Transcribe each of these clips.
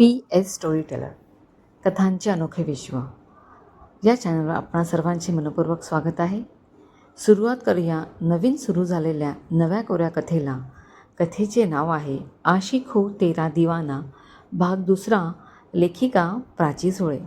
P S story teller कथांचे अनोखे विश्व. या चॅनलवर आपणा सर्वांचे मनपूर्वक स्वागत आहे. सुरुवात करूया नवीन सुरू झालेल्या नव्या कोऱ्या कथेला. कथेचे नाव आहे आशिक हो तेरा दिवाना भाग दुसरा लेखिका प्राची सुळे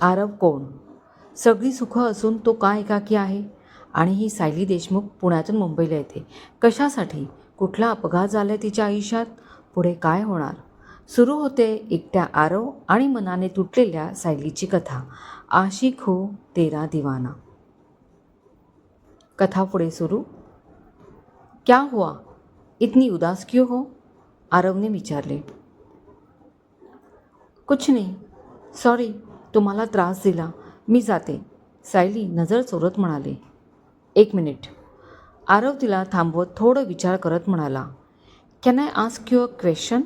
आरव कोण? सगळी सुखं असून तो का एकाकी आहे? आणि ही सायली देशमुख पुण्यातून मुंबईला येते. कशासाठी? कुठला अपघात झाला तिच्या आयुष्यात? पुढे काय होणार? सुरू होते एकट्या आरव आणि मनाने तुटलेल्या सायलीची कथा. आशिक हो तेरा दिवाना. कथा पुढे सुरू. क्या हुआ? इतनी उदास क्यों हो? आरवने विचारले. कुछ नाही. सॉरी तुम्हाला त्रास दिला. मी जाते. सायली नजर चोरत म्हणाले. एक मिनिट. आरव तिला थांबवत थोडं विचार करत म्हणाला. Can I ask you a question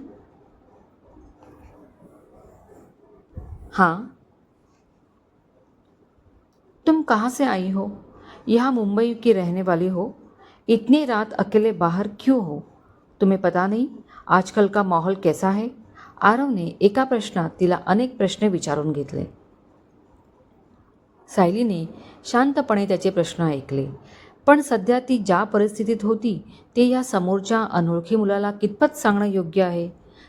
हाँ। तुम कहाँ से आई हो? यहाँ मुंबई की रहने वाली हो? इतनी रात अकेले बाहर क्यों हो? तुम्हें पता नहीं? आजकल का माहौल कैसा है? आरवने एका प्रश्नात तिला अनेक प्रश्न विचारून घेतले। सायलीने शांतपणे त्याचे प्रश्न ऐकले। पण सध्या ती ज्या परिस्थितीत होती ते या समोरच्या अनोळखी मुलाला कितपत सांगणं योग्य आहे?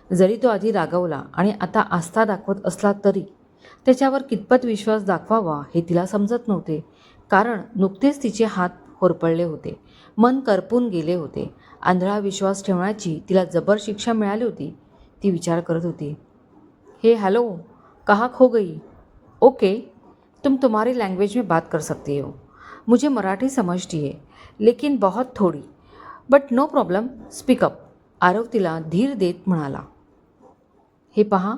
जरी तो आधी रागवला आणि आता आस्था दाखवत असला तरी त्याच्यावर कितपत विश्वास दाखवावा हे तिला समजत नव्हते. कारण नुकतेच तिचे हात होरपळले होते मन करपून गेले होते. आंधळा विश्वास ठेवण्याची तिला जबर शिक्षा मिळाली होती ती विचार करत होती. हे हॅलो कहाक खो गई ओके तुम तुम्हारी लैंग्वेज में बात कर सकती हो. मुझे मराठी समझती है लेकिन बहुत थोड़ी। But no problem speak up Aarav तिला धीर देत म्हणाला. हे पहा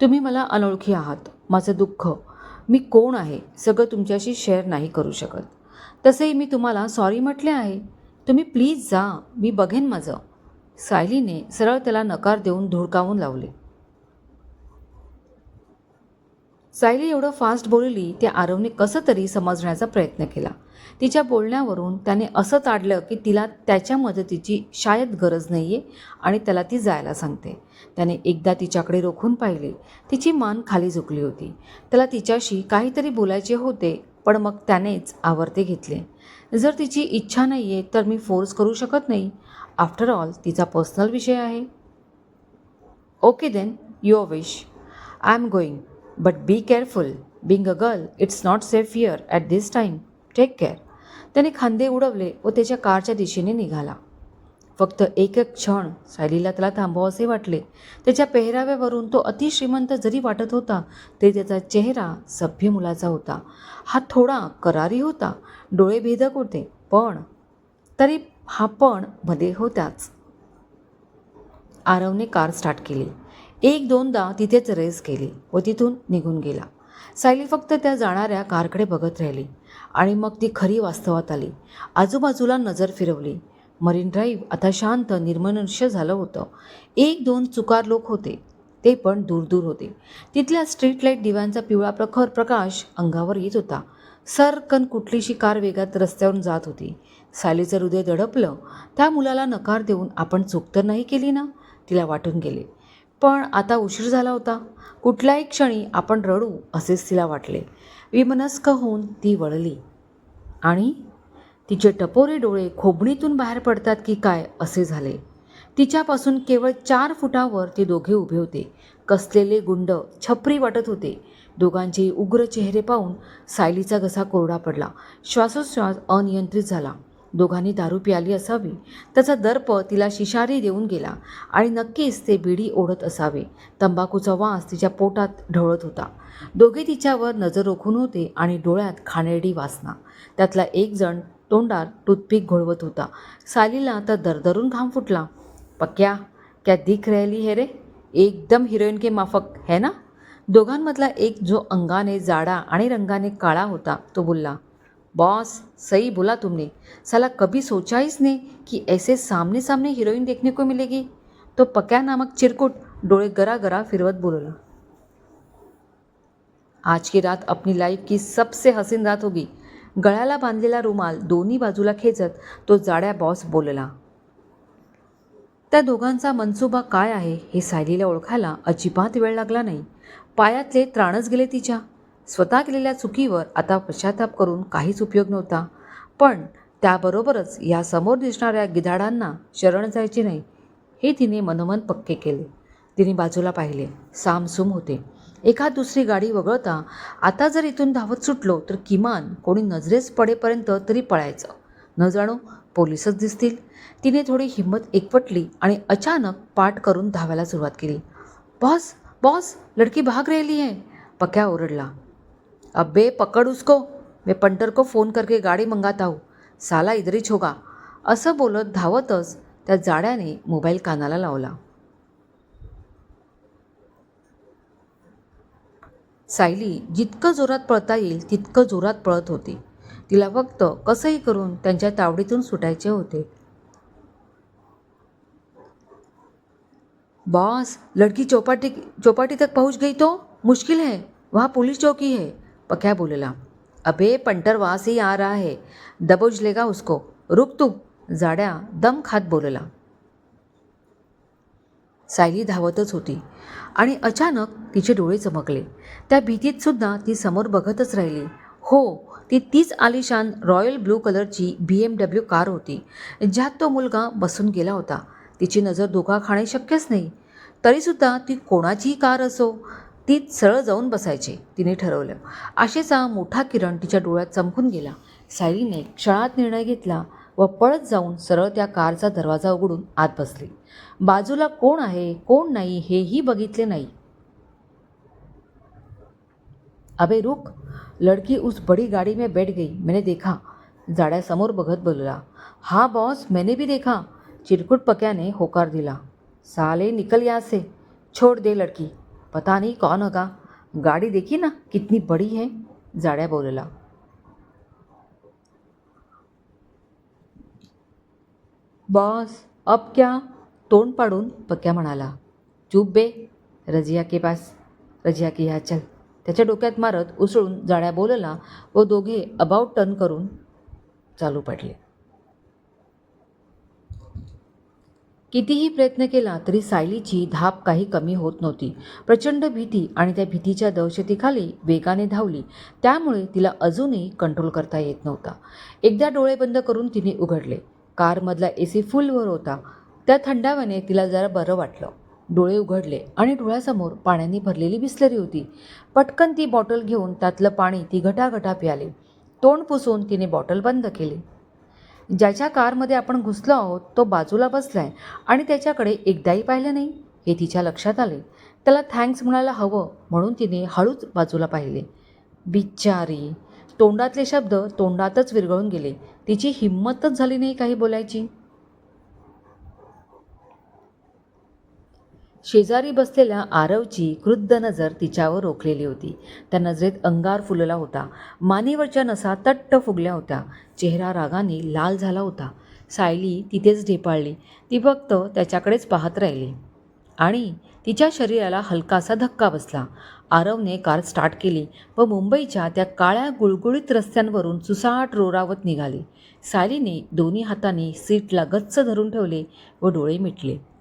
तुम्ही मला अनोळखी आहात माझं दुःख. मी कोण आहे सगळं तुमच्याशी शेअर नाही करू शकत. तसेही मी तुम्हाला सॉरी म्हटले आहे. तुम्ही प्लीज जा मी बघेन माझं. सायलीने सरळ त्याला नकार देऊन धुडकावून लावले. सायली एवढं फास्ट बोलली ते आरवने कसं तरी समजण्याचा प्रयत्न केला. तिच्या बोलण्यावरून त्याने असं ताडलं की तिला त्याच्या मदतीची शायद गरज नाही आहे आणि त्याला ती जायला सांगते. त्याने एकदा तिच्याकडे रोखून पाहिले. तिची मान खाली झुकली होती. त्याला तिच्याशी काहीतरी बोलायचे होते पण मग त्यानेच आवर्ते घेतले. जर तिची इच्छा नाही आहे तर मी फोर्स करू शकत नाही. आफ्टर ऑल तिचा पर्सनल विषय आहे. Okay then your wish. I am going but be careful being a girl it's not safe here at this time take care त्याने खांदे उडवले व त्याच्या कारच्या दिशेने निघाला. फक्त एक एक क्षण सायलीला त्याला थांबवावेसे वाटले. त्याच्या पेहराव्यावरून तो अतिश्रीमंत जरी वाटत होता तरी त्याचा चेहरा सभ्य मुलाचा होता. हा थोडा करारी होता. डोळे भेदक होते. पण तरी हा पण मध्ये होताच. आरवने कार स्टार्ट केली. एक दोनदा तिथेच रेस केली व तिथून निघून गेला. सायली फक्त त्या जाणाऱ्या कारकडे बघत राहिली आणि मग ती खरी वास्तवात आली. आजूबाजूला नजर फिरवली. मरीन ड्राईव्ह आता शांत निर्मनुष्य झालं होतं. एक दोन चुकार लोक होते. ते पण दूर दूर होते. तिथल्या स्ट्रीट लाइट दिव्यांचा पिवळा प्रखर प्रकाश अंगावर येत होता. सरकन कुठलीशी कार वेगात रस्त्यावरून जात होती. सालीचं हृदय दडपलं. त्या मुलाला नकार देऊन आपण चूक तर नाही केली ना? तिला वाटून गेले. पण आता उशीर झाला होता. कुठल्याही क्षणी आपण रडू असेच तिला वाटले. विमनस्क होऊन ती वळली. आणि तिचे टपोरे डोळे खोबणीतून बाहेर पडतात की काय असे झाले. तिच्यापासून केवळ चार फुटावर ते दोघे उभे होते. कसलेले गुंड छपरी वाटत होते. दोघांचे उग्र चेहरे पाहून सायलीचा घसा कोरडा पडला. श्वासोश्वास अनियंत्रित झाला. दोघांनी दारू प्याली असावी. त्याचा दर्प तिला शिशारी देऊन गेला आणि नक्कीच ते बिडी ओढत असावे. तंबाखूचा वास तिच्या पोटात ढवळत होता. दोघे तिच्यावर नजर रोखून होते आणि डोळ्यात खानेरडी वासना. त्यातला एक जण तोंडात टूथपिक घोळवत होता. सालीला तर दरदरून घाम फुटला. पक्या क्या दिख राहिली हे रे? एकदम हिरोईन के माफक है ना? दोघांमधला एक जो अंगाने जाडा आणि रंगाने काळा होता तो बोलला बॉस सही बोला तुमने। साला कभी सोचा ही नहीं कि ऐसे सामने सामने हीरोइन देखने को मिलेगी? तो पक्या नामक चिरकुट डोळे गरा गरा फिरवत बोलला। आज की रात अपनी लाइफ की सबसे हसीन रात होगी। गळ्याला बांधलेला रुमाल दोन्ही बाजूला खेचत तो जाड्या बॉस बोलला त्या दोघांचा मनसुबा काय आहे हे सायलीला ओळखायला अजिबात वेळ लागला नाही. पायातले त्राणच गेले तिच्या. स्वतः केलेल्या चुकीवर आता पश्चाताप करून काहीच उपयोग नव्हता. पण त्याबरोबरच या समोर दिसणाऱ्या गिधाडांना शरण जायचे नाही हे तिने मनोमन पक्के केले. तिने बाजूला पाहिले. सामसूम होते. एखाद दुसरी गाडी वगळता आता जर इथून धावत सुटलो तर किमान कोणी नजरेस पडेपर्यंत तरी पळायचं. न जाणो पोलिसच दिसतील. तिने थोडी हिंमत एकवटली आणि अचानक पाठ करून धावायला सुरुवात केली. बॉस बॉस लडकी भाग राहिली आहे. पक्या ओरडला. अबे पकड उसको. मैं पंटर को फ़ोन करके गाडी मंगाता हूँ. साला इधरीच होगा असं बोलत धावतच त्या जाड्याने मोबाईल कानाला लावला. सायली जितकं जोरात पळता येईल तितकं जोरात पळत होती. तिला फक्त कसंही करून त्यांच्या तावडीतून सुटायचे होते. बॉस लड़की चौपाटी चौपाटी तक पहुंच गई तो? मुश्किल है. वहाँ पुलिस चौकी है. पक्या बोलेला. अबे पंटर ही आ रहा है. दबोच लेगा उसको. रुक तू. जाड्या दम खात बोलला. सायली धावतच होती. आणि अचानक तिचे डोळे चमकले. त्या भीतीत सुद्धा ती समोर बघतच राहिली. हो ती तीच आलिशान रॉयल ब्लू कलरची बी एम डब्ल्यू कार होती ज्यात तो मुलगा बसून गेला होता. तिची नजर धोका खाणे शक्यच नाही. तरीसुद्धा ती कोणाचीही कार असो ती सरळ जाऊन बसायचे तिने ठरवलं. आशेचा मोठा किरण तिच्या डोळ्यात चमकून गेला. सायलीने क्षणात निर्णय घेतला व पळत जाऊन सरळ त्या कारचा दरवाजा उघडून आत बसली. बाजूला कोण आहे कोण नाही हेही बघितले नाही. अबे रुक. लड़की उस बड़ी गाड़ी में बैठ गई. मैंने देखा. जाड्यासमोर बघत बोलला. हा बॉस मैंने भी देखा. चिरकुट पक्याने होकार दिला. साले निकल या से. छोड़ दे लड़की. पता नहीं कौन होगा। गाड़ी देखी ना कितनी बड़ी है जाड्या बोलला। बॉस अब क्या? तोंड पाडून पक्या म्हणाला। चूप बे रजिया के पास रजिया की ह्या चल। त्याच्या डोक्यात मारत उसळून जाड्या बोलला व दोघे अबाउट टर्न करून चालू पडले. कितीही प्रयत्न केला तरी सायलीची धाप काही कमी होत नव्हती. प्रचंड भीती आणि त्या भीतीच्या दहशतीखाली वेगाने धावली. त्यामुळे तिला अजूनही कंट्रोल करता येत नव्हता. एकदा डोळे बंद करून तिने उघडले. कारमधला ए सी फुलवर होता. त्या थंडाव्याने तिला जरा बरं वाटलं. डोळे उघडले आणि डोळ्यासमोर पाण्याने भरलेली बिस्लरी होती. पटकन ती बॉटल घेऊन त्यातलं पाणी ती घटाघटा प्याले. तोंड पुसून तिने बॉटल बंद केली. ज्याच्या कारमध्ये आपण घुसलो आहोत तो बाजूला बसलाय आणि त्याच्याकडे एकदाही पाहिलं नाही. हे तिच्या लक्षात आले. त्याला थँक्स म्हणायला हवं म्हणून तिने हळूच बाजूला पाहिले. बिचारी तोंडातले शब्द तोंडातच विरघळून गेले. तिची हिंमतच झाली नाही काही बोलायची. शेजारी बसलेल्या आरवची क्रुद्ध नजर तिच्यावर रोखलेली होती. त्या नजरेत अंगार फुलला होता. मानेवरच्या नसा तट्ट फुगल्या होत्या. चेहरा रागाने लाल झाला होता. सायली तिथेच ढेपाळली. ती फक्त त्याच्याकडेच पाहत राहिली. आणि तिच्या शरीराला हलकासा धक्का बसला. आरवने कार स्टार्ट केली व मुंबईच्या त्या काळ्या गुळगुळीत रस्त्यांवरून सुसाट रोरावत निघाली. सायलीने दोन्ही हाताने सीटला गच्च धरून ठेवले व डोळे मिटले.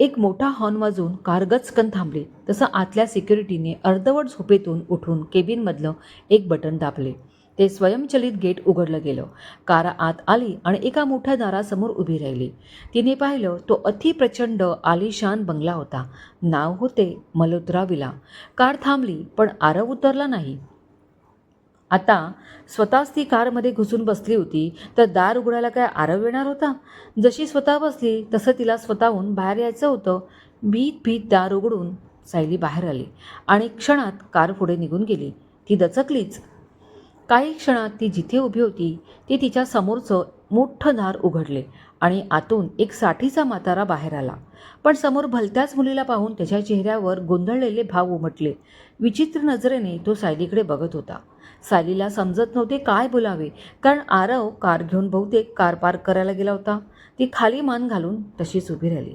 एक मोठा हॉर्न वाजून कार गचकन थांबली. तसं आतल्या सिक्युरिटीने अर्धवट झोपेतून उठून केबिनमधलं एक बटन दाबले. ते स्वयंचलित गेट उघडलं गेलं. कार आत आली आणि एका मोठ्या दारासमोर उभी राहिली. तिने पाहिलं तो अतिप्रचंड आलिशान बंगला होता. नाव होते मल्होत्रा विला. कार थांबली पण आरव उतरला नाही. आता स्वतःच ती कारमध्ये घुसून बसली होती तर दार उघडायला काय आरव येणार होता? जशी स्वतः बसली तसं तिला स्वतःहून बाहेर यायचं होतं. भीत भीत दार उघडून सायली बाहेर आली आणि क्षणात कार पुढे निघून गेली. ती दचकलीच. काही क्षणात ती जिथे उभी होती ते तिच्या समोरचं मोठं दार उघडले आणि आतून एक साठीचा म्हातारा बाहेर आला. पण समोर भलत्याच मुलीला पाहून त्याच्या चेहऱ्यावर गोंधळलेले भाव उमटले. विचित्र नजरेने तो सायलीकडे बघत होता. सायलीला समजत नव्हते काय बोलावे कारण आरव कार घेऊन बहुतेक कार पार्क करायला गेला होता. ती खाली मान घालून तशीच उभी राहिली.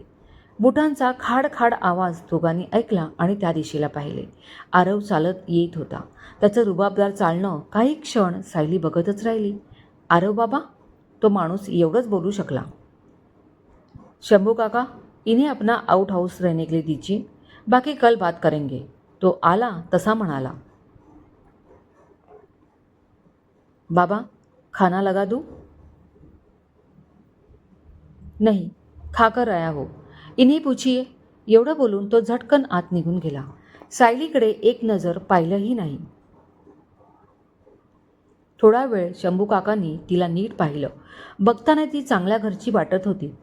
बुटांचा खाड खाड आवाज दोघांनी ऐकला आणि त्या दिशेला पाहिले. आरव चालत येत होता. त्याचं रुबाबदार चालणं काही क्षण सायली बघतच राहिली. आरव बाबा तो माणूस एवढंच बोलू शकला. शंभू काका इन्हें अपना आउट हाउस रहने के लिए दीजिए. बाकी कल बात करेंगे. तो आला तसा म्हणाला. बाबा खाना लगा दूँ? नहीं खाकर आया हो। इन्हें पूछिए एवढं बोलून तो झटकन आत निघून गेला. सायलीकडे एक नजर पाहिलंही नाही. थोडा वेळ शंभू काकांनी तिला नीट पाहिलं. बघताना ती चांगल्या घरची वाटत होती.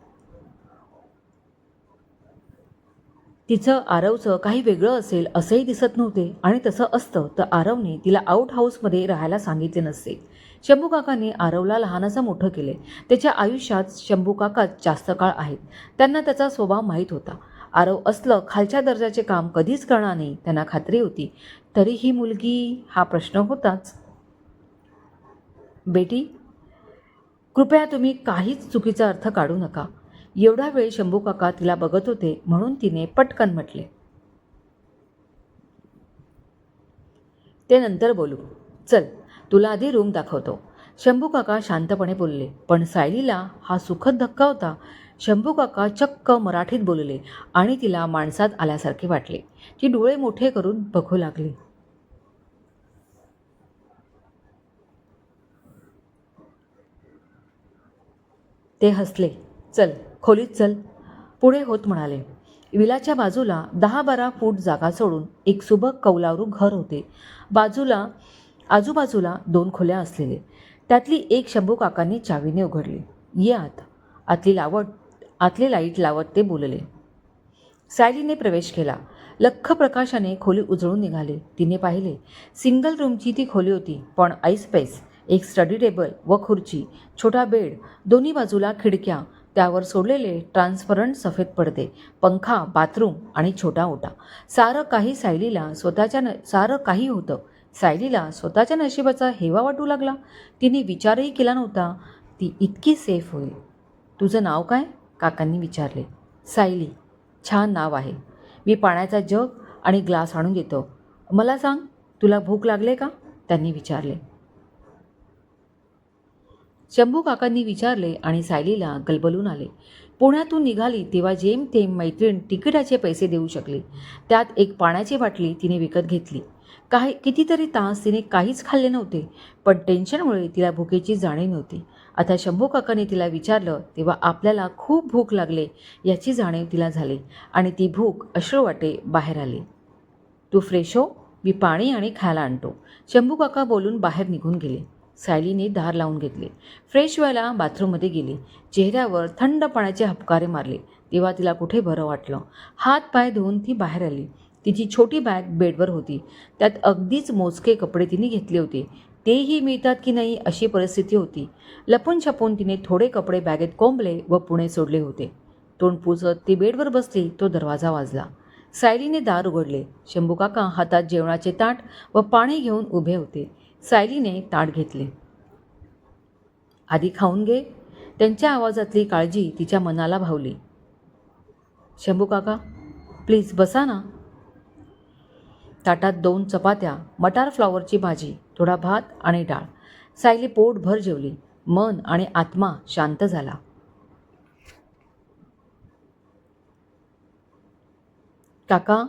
तिचं आरवचं काही वेगळं असेल असंही दिसत नव्हते आणि तसं असतं तर आरवने तिला आउट हाऊसमध्ये राहायला सांगितले नसते. शंभूकाकांनी आरवला लहानाचं मोठं केले. त्याच्या आयुष्यात शंभूकाका जास्त काळ आहेत. त्यांना त्याचा स्वभाव माहीत होता. आरव असलं खालच्या दर्जाचे काम कधीच करणार नाही त्यांना खात्री होती. तरी ही मुलगी हा प्रश्न होताच. बेटी कृपया तुम्ही काहीच चुकीचा अर्थ काढू नका. एवढा वेळ शंभू काका तिला बघत होते म्हणून तिने पटकन म्हटले. ते नंतर बोलू. चल तुला आधी रूम दाखवतो. शंभू काका शांतपणे बोलले. पण सायलीला हा सुखद धक्का होता. शंभू काका चक्क मराठीत बोलले आणि तिला माणसात आल्यासारखे वाटले. ती डोळे मोठे करून बघू लागली. ते हसले. चल खोलीत चल. पुढे होत म्हणाले. विलाच्या बाजूला दहा बारा फूट जागा सोडून एक सुबक कौलारू घर होते. बाजूला आजूबाजूला दोन खोल्या असलेले. त्यातली एक शंभू काकांनी चावीने उघडली. ये आत. आतली लावट आतली लाइट लावत ते बोलले. सायलीने प्रवेश केला. लख्ख प्रकाशाने खोली उजळून निघाले. तिने पाहिले सिंगल रूमची ती खोली होती पण ऐसपैस एक स्टडी टेबल व खुर्ची छोटा बेड दोन्ही बाजूला खिडक्या त्यावर सोडलेले ट्रान्सपरंट सफेद पडदे पंखा बाथरूम आणि छोटा ओटा. सारं काही सायलीला स्वतःच्या न सारं काही होतं. सायलीला स्वतःच्या नशिबाचा हेवा वाटू लागला. तिने विचारही केला नव्हता. ती इतकी सेफ होईल. तुझं नाव काय? काकांनी विचारले. सायली. छान नाव आहे. मी पाण्याचा जग आणि ग्लास आणून देतो. मला सांग तुला भूक लागले का? त्यांनी विचारले. शंभू काकांनी विचारले आणि सायलीला गलबलून आले. पुण्यातून निघाली तेव्हा जेमतेम मैत्रीण तिकिटाचे पैसे देऊ शकली. त्यात एक पाण्याची बाटली तिने विकत घेतली. काही कितीतरी तास तिने काहीच खाल्ले नव्हते पण टेन्शनमुळे तिला भुकेची जाणीव नव्हती. आता शंभू काकाने तिला विचारलं तेव्हा आपल्याला खूप भूक लागले याची जाणीव तिला झाली आणि ती भूक अश्रुवाटे बाहेर आली. तू फ्रेश हो मी पाणी आणि खायला आणतो. शंभू काका बोलून बाहेर निघून गेले. सायलीने धार लावून घेतले. फ्रेश व्हायला बाथरूममध्ये गेली. चेहऱ्यावर थंड पाण्याचे हपकारे मारले. तेव्हा तिला कुठे बरं वाटलं? हात पाय धुवून ती बाहेर आली. तिची छोटी बॅग बेडवर होती. त्यात अगदीच मोजके कपडे तिने घेतले होते. तेही मिळतात की नाही अशी परिस्थिती होती. लपून छपून तिने थोडे कपडे बॅगेत कोंबले व पुणे सोडले होते. तोंड पुसत ती बेडवर बसली तो दरवाजा वाजला. सायलीने दार उघडले. शंभूकाका हातात जेवणाचे ताट व पाणी घेऊन उभे होते. सायलीने ताट घेतले. आधी खाऊन घे. त्यांच्या आवाजातली काळजी तिच्या मनाला भावली. शंभूकाका प्लीज बसा ना. ताटात दोन चपात्या मटार फ्लॉवरची भाजी थोडा भात आणि डाळ. सायली पोटभर जेवली. मन आणि आत्मा शांत झाला. काका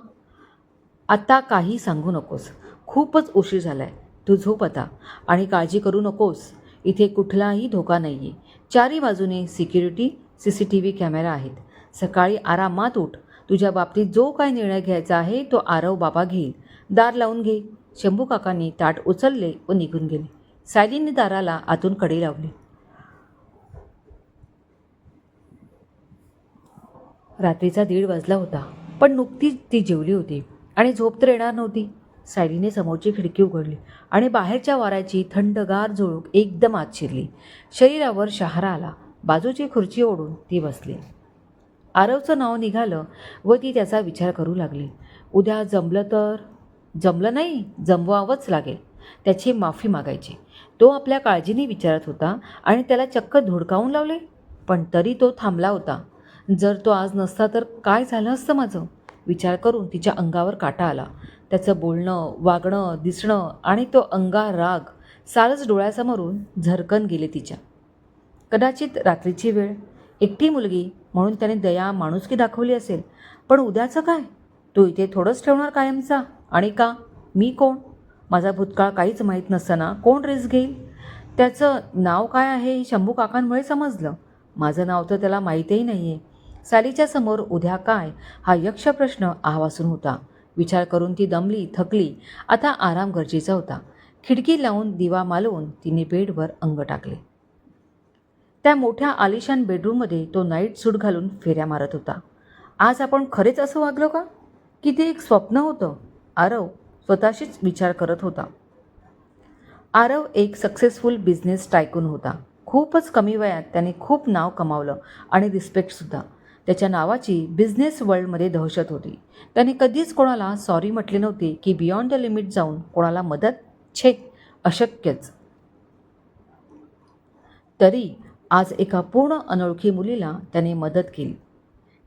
आत्ता काही सांगू नकोस. खूपच उशीर झालाय. तू झोप आता आणि काळजी करू नकोस. इथे कुठलाही धोका नाही आहे चारी बाजूने security C C T V camera आहेत. सकाळी आरामात उठ. तुझ्या बाबतीत जो काय निर्णय घ्यायचा आहे तो आरव बाबा घेईल. दार लावून घे. शंभू काकांनी ताट उचलले व निघून गेले. सायलीने दाराला आतून कडी लावली. रात्रीचा दीड वाजला होता पण नुकतीच ती जेवली होती आणि झोप तर येणार नव्हती. सायलीने समोरची खिडकी उघडली आणि बाहेरच्या वाऱ्याची थंडगार झुळूक एकदम आत शिरली. शरीरावर शहारा आला. बाजूची खुर्ची ओढून ती बसली. आरवचं नाव निघालं व ती त्याचा विचार करू लागली. उद्या जमलं तर जमलं नाही जमवावंच लागेल. त्याची माफी मागायची. तो आपल्या काळजीने विचारत होता आणि त्याला चक्क धुडकावून लावले. पण तरी तो थांबला होता. जर तो आज नसता तर काय झालं असतं माझं? विचार करून तिच्या अंगावर काटा आला. त्याचं बोलणं वागणं दिसणं आणि तो अंगा राग सारच डोळ्यासमोरून झरकन गेले तिच्या. कदाचित रात्रीची वेळ. एकटी मुलगी म्हणून त्याने दया माणुसकी दाखवली असेल. पण उद्याचं काय? तू इथे थोडंच ठेवणार कायमचा? आणि का? मी कोण? माझा भूतकाळ काहीच माहीत नसताना कोण रिस्क घेईल? त्याचं नाव काय आहे हे शंभू काकांमुळे समजलं. माझं नाव तर त्याला माहीतही नाही आहे सालीच्या समोर उद्या काय? हा यक्ष प्रश्न आवासून होता. विचार करून ती दमली थकली. आता आराम गरजेचा होता. खिडकी लावून दिवा मालवून तिने बेडवर अंग टाकले. त्या मोठ्या आलिशान बेडरूममध्ये तो नाईट सूट घालून फेऱ्या मारत होता. आज आपण खरेच असं वागलो का? की ते एक स्वप्न होतं. आरव स्वतःशीच विचार करत होता. आरव एक सक्सेसफुल बिझनेस टायकून होता. खूपच कमी वयात त्याने खूप नाव कमावलं आणि रिस्पेक्टसुद्धा त्याच्या नावाची बिझनेस वर्ल्डमध्ये दहशत होती. त्याने कधीच कोणाला सॉरी म्हटले नव्हते की बियॉन्ड द लिमिट जाऊन कोणाला मदत? छे अशक्यच. तरी आज एका पूर्ण अनोळखी मुलीला त्याने मदत केली.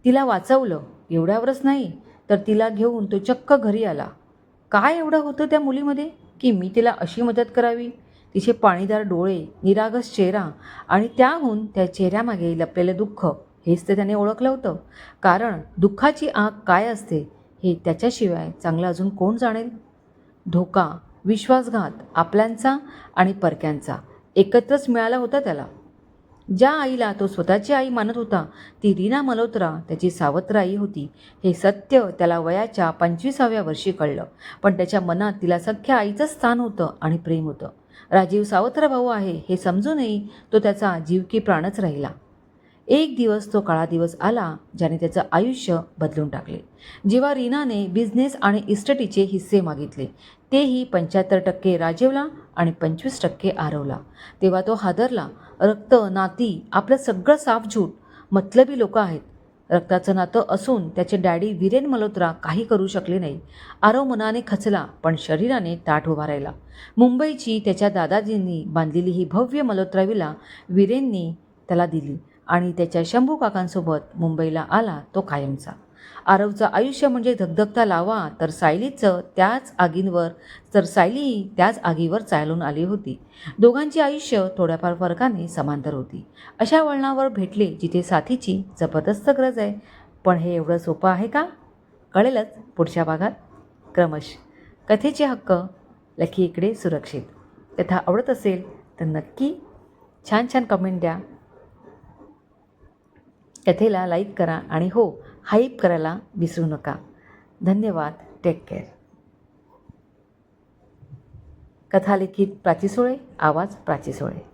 तिला वाचवलं एवढ्यावरच नाही तर तिला घेऊन तो चक्क घरी आला. काय एवढं होतं त्या मुलीमध्ये? की मी तिला अशी मदत करावी? तिचे पाणीदार डोळे निरागस चेहरा आणि त्याहून त्या चेहऱ्यामागे लपलेलं दुःख हेच तर त्याने ओळखलं होतं. कारण दुःखाची आग काय असते हे त्याच्याशिवाय चांगलं अजून कोण जाणेल? धोका विश्वासघात आपल्यांचा आणि परक्यांचा एकत्रच मिळाला होता त्याला. ज्या आईला तो स्वतःची आई मानत होता ती रीना मल्होत्रा त्याची सावत्र आई होती. हे सत्य त्याला वयाच्या पंचवीसाव्या वर्षी कळलं. पण त्याच्या मनात तिला सख्या आईचं स्थान होतं आणि प्रेम होतं. राजीव सावत्र भाऊ आहे हे समजूनही तो त्याचा जीव की प्राणच राहिला. एक दिवस तो काळा दिवस आला ज्याने त्याचं आयुष्य बदलून टाकले. जेव्हा रीनाने बिझनेस आणि इस्टटीचे हिस्से मागितले तेही पंच्याहत्तर टक्के राजेवला आणि पंचवीस टक्के आरवला. तेव्हा तो हादरला. रक्त नाती आपलं सगळं साफझूट मतलबी लोक आहेत. रक्ताचं नातं असून त्याचे डॅडी वीरेन मल्होत्रा काही करू शकले नाही. आरव मनाने खचला पण शरीराने ताठ उभा राहिला. मुंबईची त्याच्या दादाजींनी बांधलेली ही भव्य मल्होत्रा विला वीरेंनी त्याला दिली. आणि त्याच्या शंभू काकांसोबत मुंबईला आला तो कायमचा. आरवचं आयुष्य म्हणजे धगधगता लावा तर सायलीचं त्याच आगींवर तर सायलीही त्याच आगीवर चालून आली होती. दोघांची आयुष्य थोड्याफार फरकाने समांतर होती. अशा वळणावर भेटले जिथे साथीची जबरदस्त गरज आहे. पण हे एवढं सोपं आहे का? कळेलच पुढच्या भागात. क्रमश. कथेचे हक्क लकी इकडे सुरक्षित. कथा आवडत असेल तर नक्की छान छान कमेंट द्या. कथेला लाईक करा आणि हो हाईप करायला विसरू नका. धन्यवाद. टेक केअर कथा लिखित प्राची सोळे आवाज प्राची सोळे.